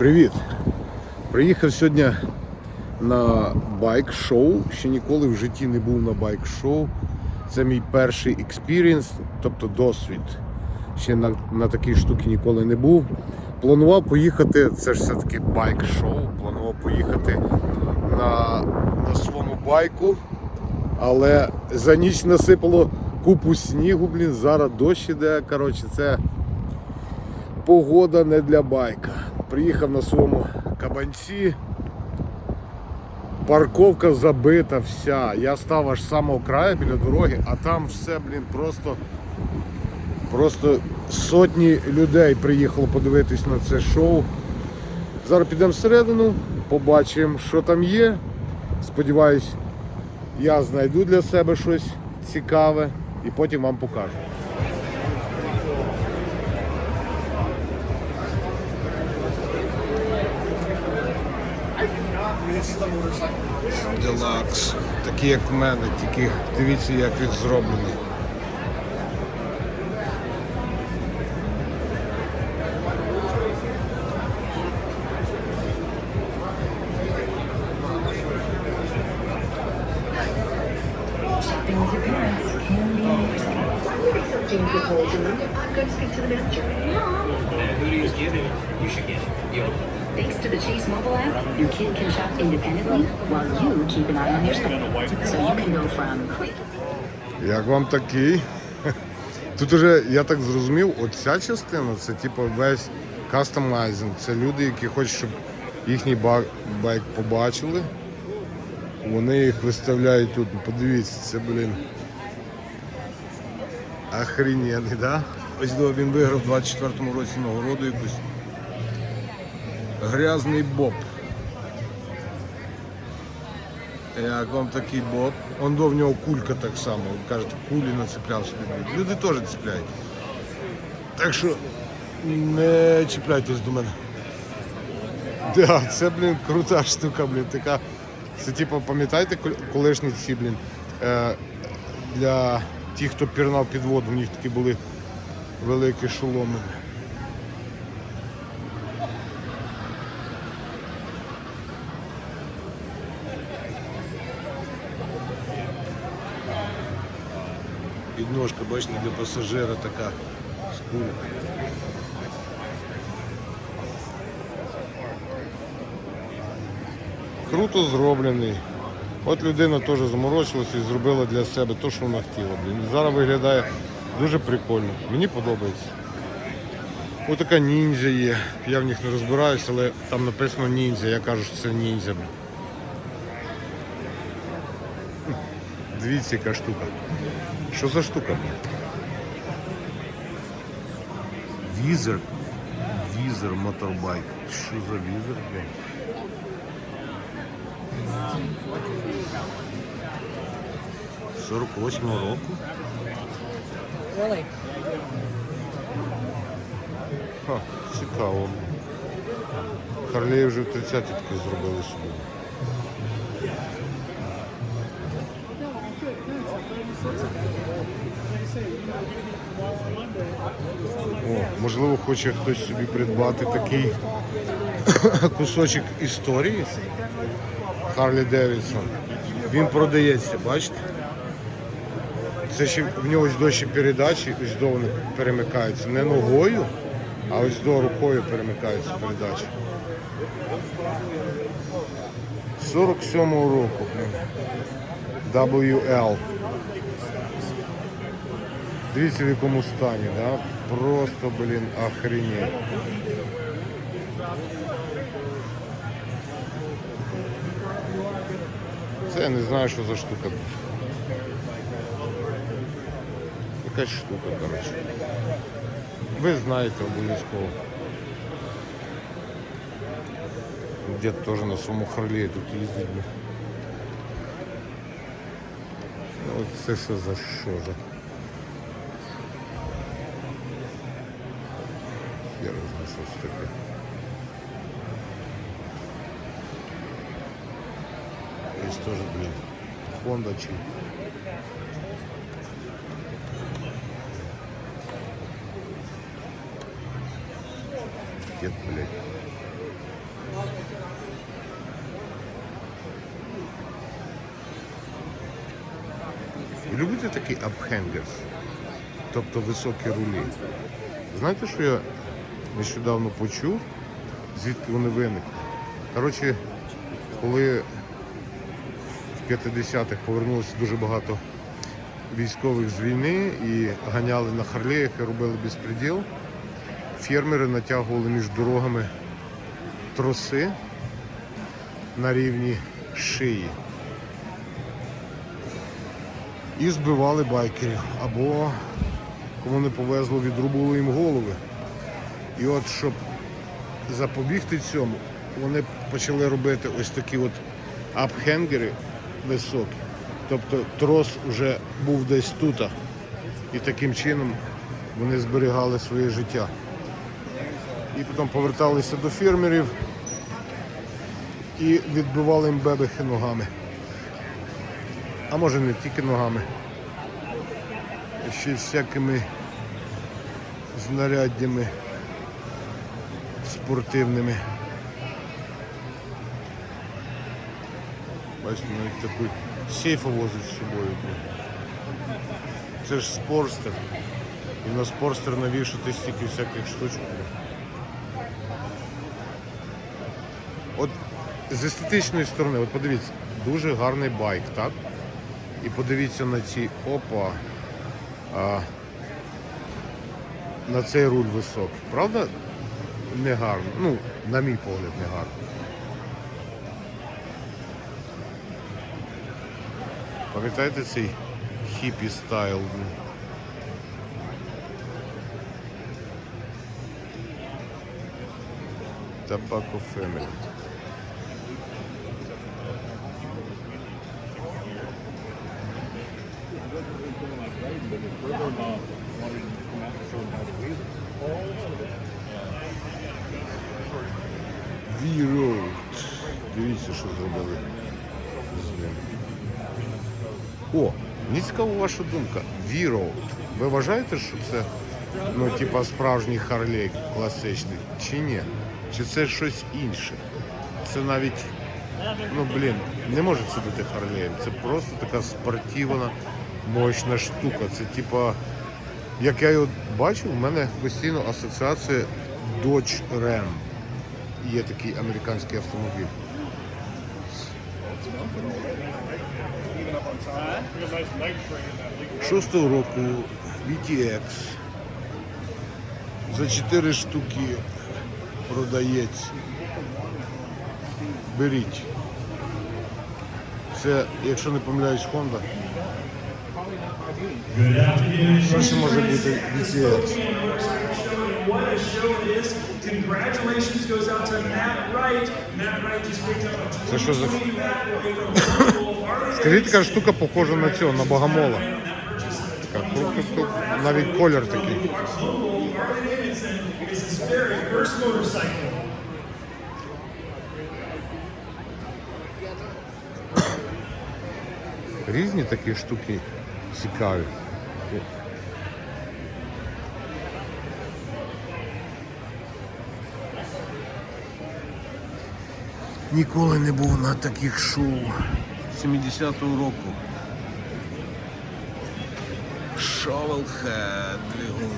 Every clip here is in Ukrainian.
Привіт! Приїхав сьогодні на байк-шоу. Ще ніколи в житті не був на байк-шоу. Це мій перший експірієнс, тобто досвід. Ще на, на такій штуки ніколи не був. Планував поїхати, це ж все-таки байк-шоу. Планував поїхати на, на своєму байку, але за ніч насипало купу снігу, блін, зараз дощ іде. Коротше, це погода не для байка. Приїхав на своєму кабанці. Парковка забита вся. Я став аж з самого краю біля дороги, а там все, блін, просто, просто сотні людей приїхало подивитись на це шоу. Зараз підемо всередину, побачимо, що там є. Сподіваюсь, я знайду для себе щось цікаве і потім вам покажу. Делакс. Такі як в мене, тільки дивіться, як. Who do you Thanks to the Chase mobile app, your kid can shop independently while you keep an eye on your spending. So you can go from Як вам такий? Тут уже, я так зрозумів, оця частина це типу весь кастомайзинг. Це люди, які хочуть, щоб їхній ба- байк побачили. Вони їх виставляють тут. Подивіться, це, блін. Охрененний, да? Ось він виграв у 24-му році нагороду якусь. Грязний боб. Як вам такий бот? Он до в нього кулька так само. Він каже, кулі нацепляв собі. Люди теж цепляють. Так що не чіпляйтесь до мене. Да, це, блін, крута штука, блін, така. Це типу, пам'ятаєте кол- колишні ці, блін, е, для тих, хто пірнав під воду, в них такі були великі шоломи. Підножка, бачите, для пасажира така з. Круто зроблений. От людина теж заморочилася і зробила для себе те, що вона хотіла. Блін. Зараз виглядає дуже прикольно. Мені подобається. Ось така ніндзя є. Я в них не розбираюся, але там написано ніндзя. Я кажу, що це ніндзя. Дивіться, яка штука. Що за штука? Візер. Візер моторбайк. Що за візер? Сорок восьмого року. Ха, цікаво. Харлей вже в 30-ті таке зробили собі. О, можливо, хоче хтось собі придбати такий кусочок історії. Харлі Девідсон. Він продається, бачите? Це ще в нього ось до ще передачі, ось до вони перемикаються. Не ногою, а ось до рукою перемикаються передачі. 47-го року. WL. Дивіться в якому стані, да? Просто, блін, охренеть. Це я не знаю, що за штука. Якась штука, коротше. Ви знаєте обов'язково. Дід теж на своєму харлі тут їздить. Ну, це що за що за. Я знаю, що це таке. Здесь тоже, блин, Honda чи. Дед, блядь. Ви любите такі апхенгерс? Тобто високі рулі. Знаєте, що я нещодавно почув, звідки вони виникли? Коротше, коли 50-х повернулося дуже багато військових з війни і ганяли на Харлеях і робили безпреділ, фермери натягували між дорогами троси на рівні шиї і збивали байкерів. Або кому не повезло, відрубували їм голови. І от щоб запобігти цьому, вони почали робити ось такі от апхенгери високі. Тобто трос вже був десь тут. І таким чином вони зберігали своє життя. І потім поверталися до фермерів і відбивали їм бебехи ногами. А може не тільки ногами, а ще й всякими знаряддями спортивними. Бачите, навіть такий сейф возить з собою. Це ж спорстер. І на спорстер навішати стільки всяких штучок. От з естетичної сторони, от подивіться, дуже гарний байк, так? І подивіться на ці опа. А, на цей руль високий. Правда? Не гарно. Ну, на мій погляд, не гарно. Пам'ятаєте цей хіпі стайл? Tobacco Family. V-Road. Дивіться, що зробили з ним. О, мені цікава ваша думка. V-Road. Ви вважаєте, що це ну, типа справжній Харлей класичний? Чи ні? Чи це щось інше? Це навіть, ну блін, не може це бути Харлеєм. Це просто така спортивна, мощна штука. Це типа, як я його бачу, в мене постійно асоціація Dodge Ram. Є такий американський автомобіль. Шостого року VTX за 4 штуки продається. Беріть. Це, якщо не помиляюсь, Honda. Що ще може бути VTX? What a show it is. Congratulations goes out to Matt Wright. Matt Wright just picked up a Це що за 20 Matway from Скажіть, така штука похожа на цього, на богомола. Така круто, навіть колір такий. Різні такі штуки цікаві. Ніколи не був на таких шоу 70-го року. Shovelhead двигун.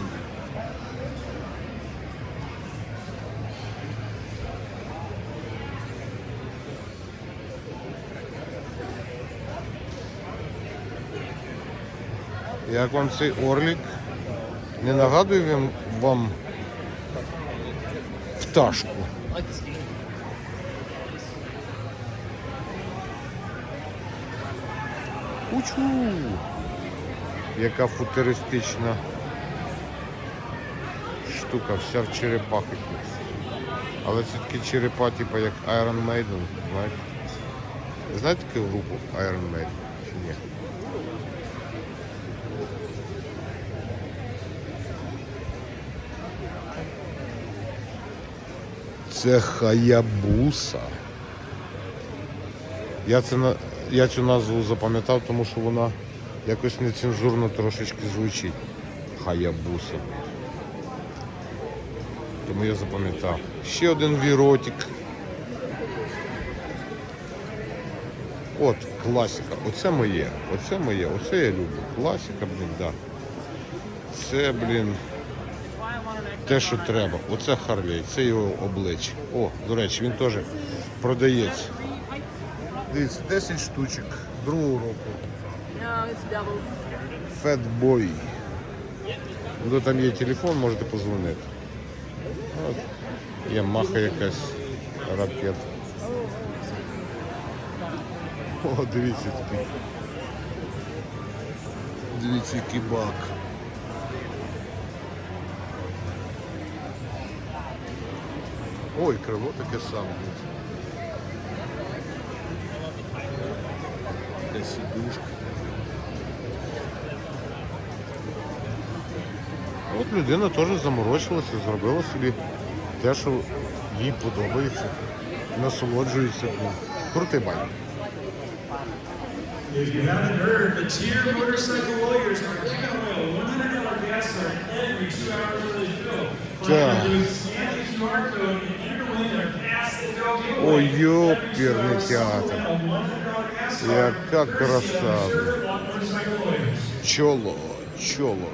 Як вам цей орлік? Не нагадує він вам пташку? Учу! Яка футуристична штука, вся в черепах. Але це такі черепа, типу як Iron Maiden, знаєте? Знаєте таку групу Iron Maiden? Чи ні? Це Хаябуса. Я, це, на- я цю назву запам'ятав, тому що вона якось нецензурно трошечки звучить. Хаябуса. Тому я запам'ятав. Ще один віротик. От, класика. Оце моє. Оце моє, оце я люблю. Класика, блін, да. Це, блін. Те, що треба. Оце Харлей, це його обличчя. О, до речі, він теж продається. Дивіться, 10 штучок другого року. Фетбой. Ну там є телефон, можете позвонити. От. Ямаха якась ракета. О, дивіться такий. Дивіться, який бак. Ой, крило таке саме. Сідушка. От людина теж заморочилася, зробила собі те, що їй подобається, насолоджується. Ну, Крутий байк. If you haven't heard, the Tier Motorcycle Lawyers are giving away a $100 gas card every two hours of the show. All you Yeah. have to do is scan the QR code and enter to win their Gas and Go giveaway. Ой, ёперний театр. Яка краса. Motorcycle Lawyers. Чоло, чоло.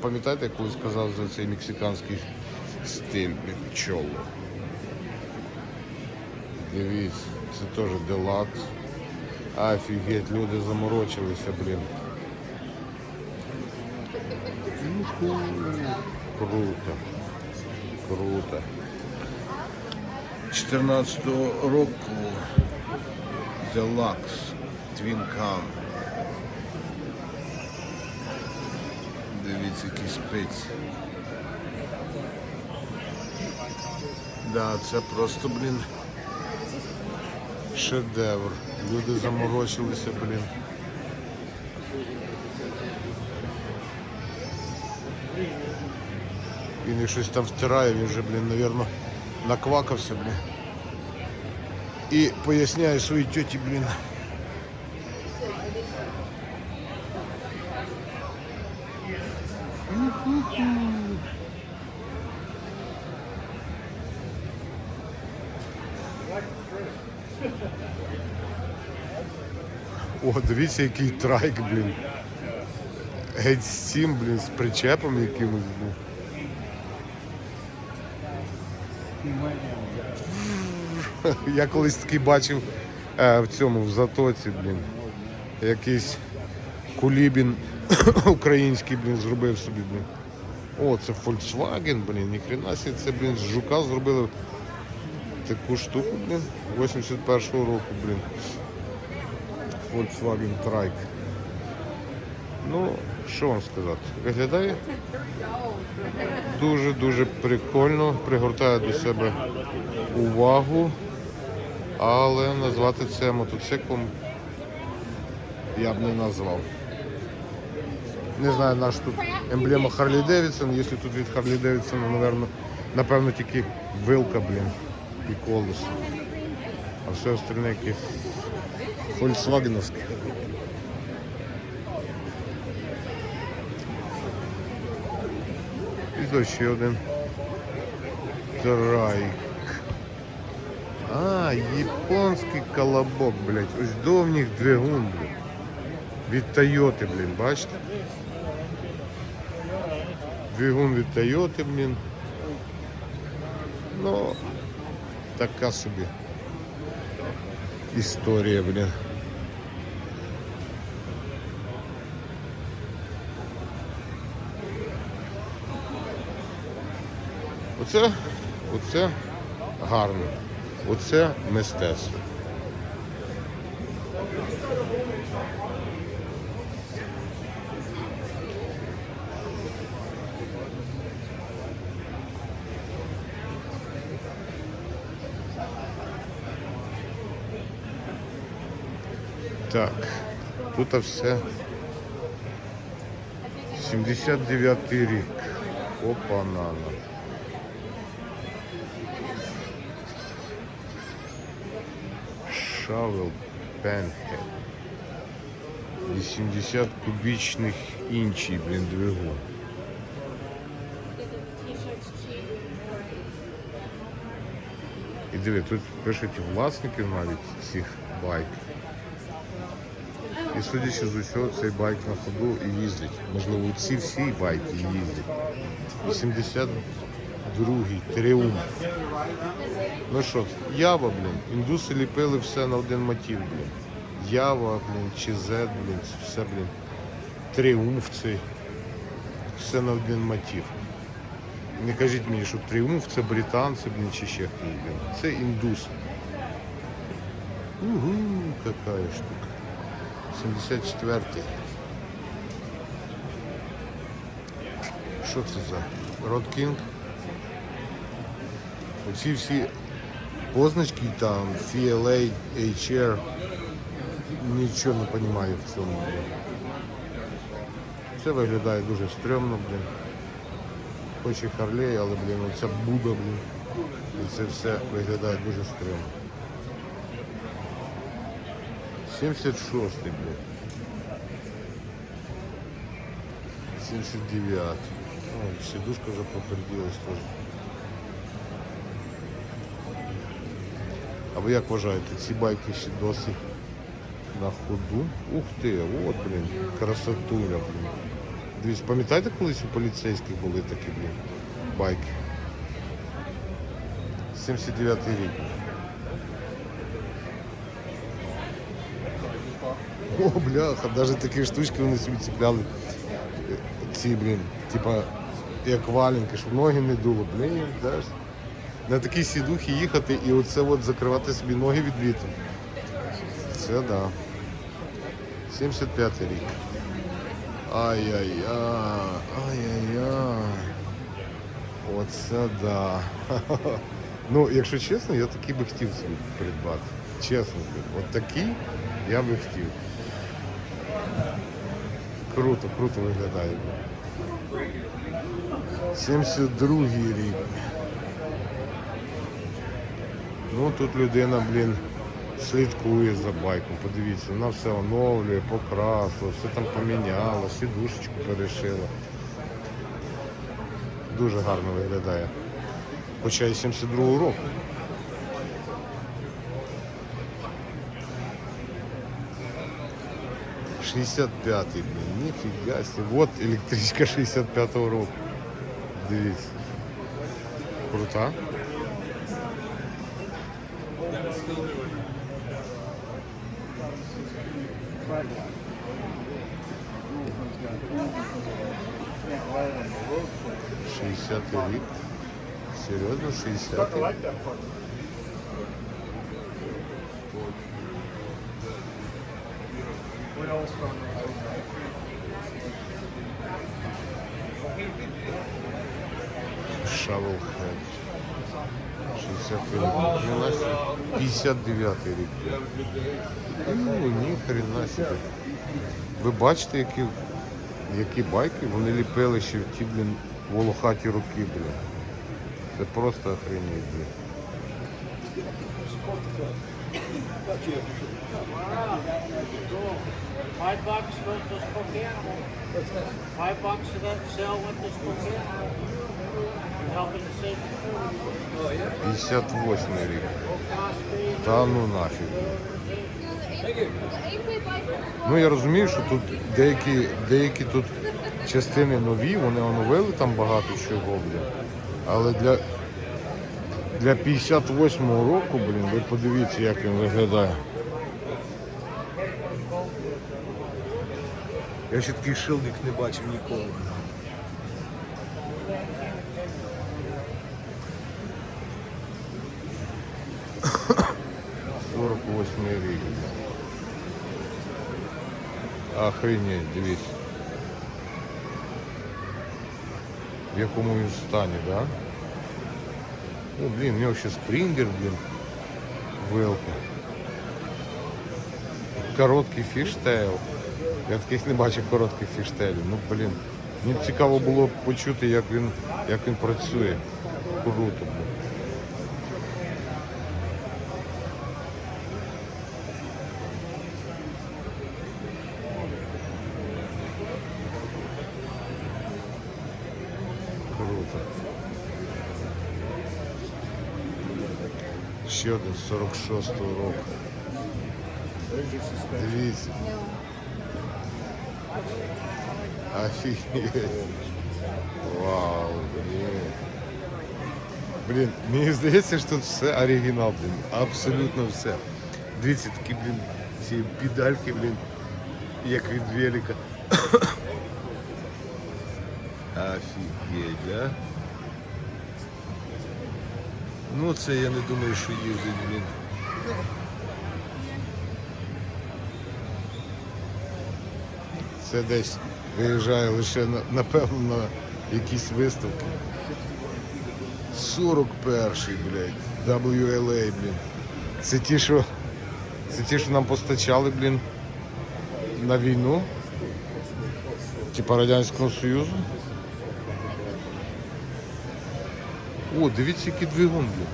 Пам'ятаєте, як колись сказав за цей мексиканський стиль блін, чоло? Дивіться, це теж делакс. Офігеть, люди заморочилися, блін. Юху. Круто. Круто. 14-го року Делакс Твінкам. Дивіться, які спиці. Да, це просто, блін. Шедевр. Люди заморочилися, блін. Він щось там втирає, він вже, блін, навірно, наквакався, блін. І поясняє своїй тьоті, блін. О, дивіться, який трайк, блін. Геть з цим, блін, з причепом якимось, блін. Я колись такий бачив е, в цьому, в затоці, блін. Якийсь кулібін український, блін, зробив собі, блін. О, це Volkswagen, блін, ніхрена себе, це, блін, з жука зробили таку штуку, блін, 81-го року, блін. Volkswagen Trike. Ну, що вам сказати? Виглядає дуже-дуже прикольно, пригортає до себе увагу, але назвати це мотоциклом я б не назвав. Не знаю, наш тут емблема Харлі Девідсон, якщо тут від Харлі Девідсона, напевно, напевно, тільки вилка, блін, і колесо. А все остальне якесь фольксвагеновське. І ось ще один трайк. А, японський колобок, блядь. Ось до в них двигун, блядь. Від Тойоти, блін, бачите? Двигун від Тойоти, блін. Ну, така собі історія, блін. Оце, оце гарно. Оце мистецтво. Так, тут все 79 рік. Опа, нана. Шавел Пенхед. 80 кубічних інчів, блін, двигун. І диви, тут пишуть власники навіть цих байків. І судячи з усього, цей байк на ходу і їздить. Можливо, ці всі байки їздять. 82-й Тріумф. Ну що, Ява, блін. Індуси ліпили все на один мотив, блін. Ява, блін, Z, блін, все, блін. Тріумф цей. Все на один мотив. Не кажіть мені, що тріумф це британці, блін, чи ще хтось, блін. Це індус. Угу, какая штука. 74-й. Що це за? Род Кінг? Оці всі позначки там, FLA, HR, нічого не розумію в цьому. Це виглядає дуже стрьомно, блін. Хоч і Харлей, але, блін, оця Буда, блін. І це все виглядає дуже стрьомно. 76 блін. 79. О, сидушка вже попередилась теж. А ви як вважаєте, ці байки ще досі на ходу? Ух ти, от, блін, красотуля, блін. Дивіться, пам'ятаєте, колись у поліцейських були такі, блін, байки? 79 рік. О, бляха, навіть такі штучки вони собі цепляли. Е, Ці, блін, типа, як валенки, щоб ноги не дуло. Блін, знаєш. На такій сідухі їхати і оце от закривати собі ноги від вітру. Це да. 75 рік. Ай-яй-яй, ай-яй-яй. Оце да. Ну, якщо чесно, я такий би хотів собі придбати. Чесно. От такий я би хотів. Круто, круто виглядає. 72 рік. Ну тут людина, блін, слідкує за байком. Подивіться, вона все оновлює, покрасила, все там поміняла, сідушечку перешила. Дуже гарно виглядає. Хоча і 72 року. Шістдесят п'ятий, блін, ніфіга себе. Вот електричка 65-го року. Дивіться. Крута. Шістдесятий рік. Серйозно, 60-й? 59 рік. Ну, ні хрена себе. Ви бачите, які, які байки вони ліпили ще в ті, блін, волохаті роки, блін. Це просто охренеть, блін. Five bucks goes to Spokane. Five bucks to that sell went to Spokane. 58 рік. Та ну нафіг. Ну я розумію, що тут деякі, деякі тут частини нові, вони оновили там багато чого, блін. Але для, для 58-го року, блін, ви подивіться, як він виглядає. Я ще такий шилдик не бачив ніколи. Рік. Охренеть, дивіться. В якому він стані, да? О, блін, у нього ще спрінгер, блін. Вилка. Короткий фіштейл. Я таких не бачив коротких фіштейлів. Ну, блін. Мені цікаво було почути, як він, як він працює. Круто. Ще один з 46-го року. Дивіться. Офігеть. Вау, блін. Блін, мені здається, що тут все оригінал, блін. Абсолютно все. Дивіться, такі, блін, ці педальки, блін, як від велика. Офігеть, да? Ну, це я не думаю, що їздить, блін. Це десь виїжджає лише напевно на якісь виставки. 41-й, блядь, WLA, блін. Це ті, що. Це ті, що нам постачали, блін, на війну. Типа Радянського Союзу. О, дивіться, який двигун, блін.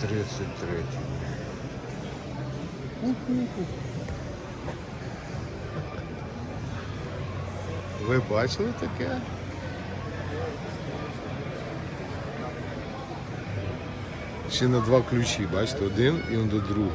Тридцять третій. Ви бачили таке? Ще на два ключі, бачите, один і до другого.